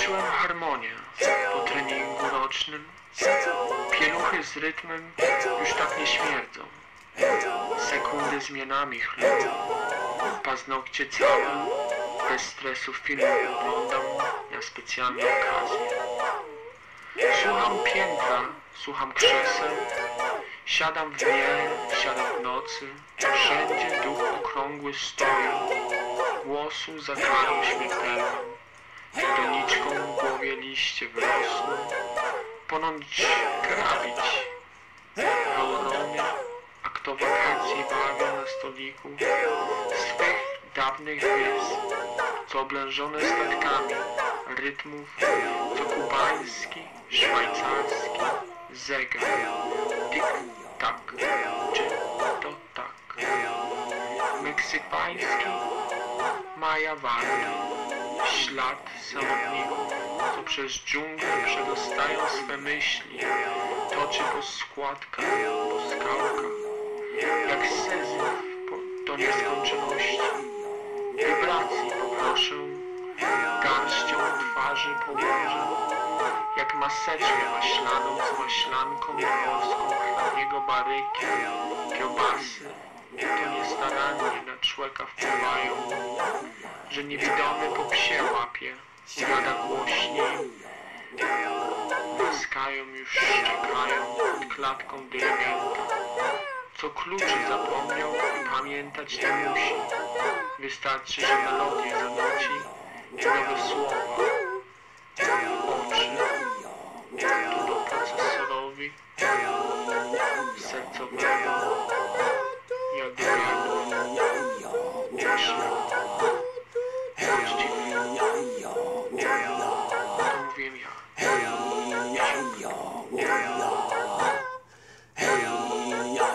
Poczułem harmonię po treningu rocznym. Pieluchy z rytmem już tak nie śmierdzą. Sekundy zmianami chlubią. Paznokcie całe, bez stresu filmu oglądam na specjalne okazje. Słucham piętra, słucham krzeseł, siadam w nie, siadam w nocy. Wszędzie duch okrągły stoi, głosu za karą liście wyrosły, ponoć grabić. Wolnomie, a kto wakacje bawią na stoliku swych dawnych gwiazd, co oblężone statkami rytmów, co kubański, szwajcarski zegar. Tik-tak, czy to tak. Meksykański Maja Warta, ślad samotników, przez dżunglę przedostają swe myśli, toczy po składkach, po skałkach, jak sezyf do nieskończoności. Wibracji poproszę, garścią twarzy położę, jak maseczkę maślaną z maślanką włoską chladniego baryki, kiełbasy, to niestarannie na człeka wpływają, że niewidomy po psie łapie, gada głośniej, Łaskają już pod klatką dyrygenta. Co kluczy zapomniał pamiętać nie musi. Wystarczy, że melodię zanuci i nowe słowa. Oczy tu do procesorowi sercowego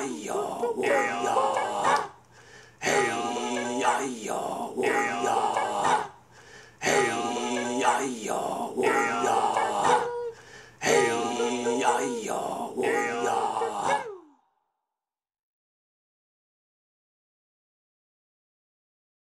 哎呦，哎呀，哎呀，哎呦。